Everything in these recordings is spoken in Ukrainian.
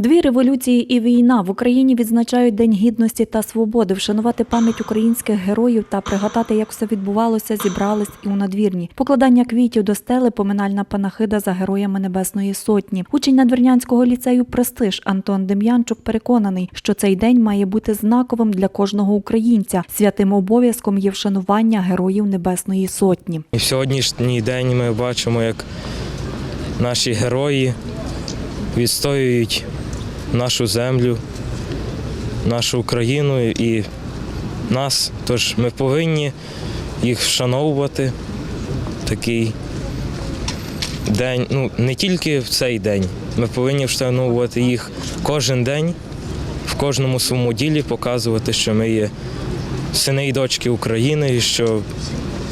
Дві революції і війна в Україні відзначають День гідності та свободи. Вшанувати пам'ять українських героїв та пригадати, як все відбувалося, зібрались і у надвірні. Покладання квітів до стели, поминальна панахида за героями Небесної Сотні. Учень надвірнянського ліцею Престиж Антон Дем'янчук переконаний, що цей день має бути знаковим для кожного українця. Святим обов'язком є вшанування героїв Небесної Сотні. І в сьогоднішній день ми бачимо, як наші герої відстоюють нашу землю, нашу Україну і нас. Тож ми повинні їх вшановувати. Такий день, ну не тільки в цей день. Ми повинні вшановувати їх кожен день, в кожному своєму ділі показувати, що ми є сини і дочки України, і що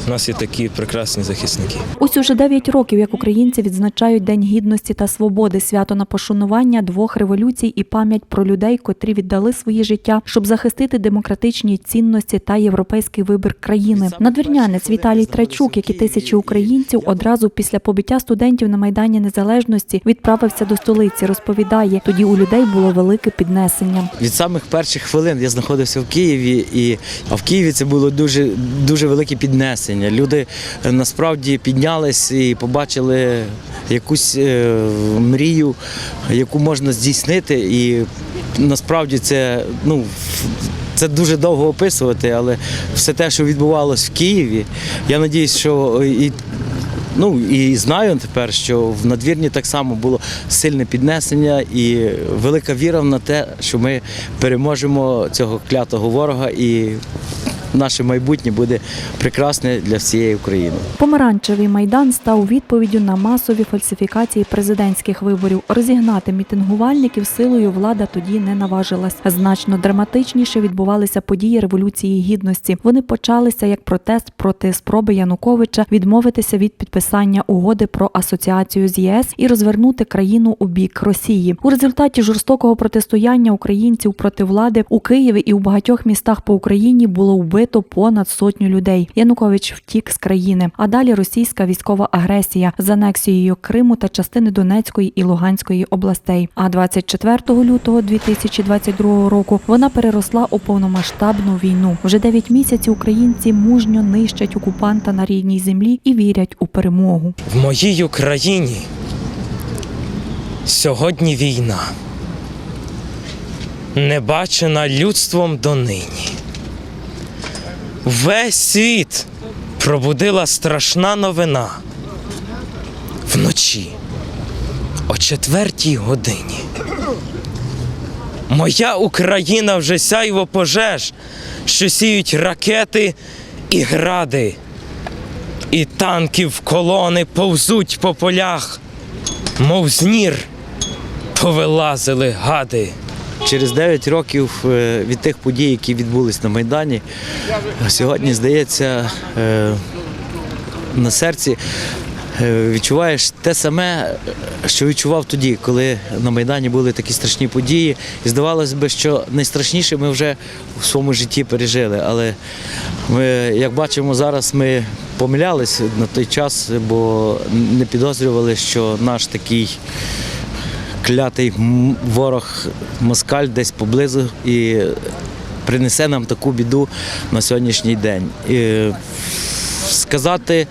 в нас є такі прекрасні захисники. Ось уже 9 років, як українці відзначають День гідності та свободи, свято на пошанування двох революцій і пам'ять про людей, котрі віддали свої життя, щоб захистити демократичні цінності та європейський вибір країни. Надвірнянець Віталій Трачук, як і тисячі українців, одразу після побиття студентів на майдані Незалежності відправився до столиці. Розповідає, тоді у людей було велике піднесення. Від самих перших хвилин я знаходився в Києві, і а в Києві це було дуже дуже велике піднесення. Люди е, насправді піднялись і побачили якусь е, мрію, яку можна здійснити. І насправді це ну. Це дуже довго описувати, але все те, що відбувалось в Києві, я сподіваюся, що і Ну і знаю тепер, що в надвірні так само було сильне піднесення і велика віра на те, що ми переможемо цього клятого ворога, і наше майбутнє буде прекрасне для всієї України. Помаранчевий майдан став відповіддю на масові фальсифікації президентських виборів. Розігнати мітингувальників силою влада тоді не наважилась. Значно драматичніше відбувалися події революції гідності. Вони почалися як протест проти спроби Януковича відмовитися від підписання угоди про асоціацію з ЄС і розвернути країну у бік Росії. У результаті жорстокого протистояння українців проти влади у Києві і у багатьох містах по Україні було вбито понад сотню людей. Янукович втік з країни. А далі російська військова агресія з анексією Криму та частини Донецької і Луганської областей. А 24 лютого 2022 року вона переросла у повномасштабну війну. Вже 9 місяців українці мужньо нищать окупанта на рідній землі і вірять у перемогу. В моїй Україні сьогодні війна, не бачена людством донині. Весь світ пробудила страшна новина вночі о четвертій годині. Моя Україна вже сяйво пожеж, що сіють ракети і гради. І танків колони повзуть по полях, мов з нір повилазили гади. Через 9 років е, від тих подій, які відбулись на Майдані, сьогодні здається е, на серці. е, Відчуваєш те саме, що відчував тоді, коли на Майдані були такі страшні події. І здавалося б, що найстрашніше ми вже в своєму житті пережили. Але ми, як бачимо, зараз ми помилялись на той час, бо не підозрювали, що наш такий клятий ворог москаль десь поблизу і принесе нам таку біду на сьогоднішній день. І сказати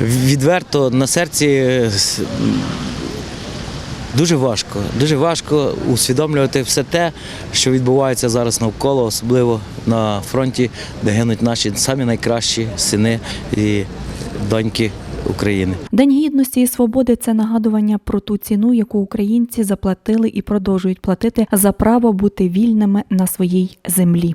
відверто на серці дуже важко. Дуже важко усвідомлювати все те, що відбувається зараз навколо, особливо на фронті, де гинуть наші самі найкращі сини і доньки України. День гідності і свободи це нагадування про ту ціну, яку українці заплатили і продовжують платити за право бути вільними на своїй землі.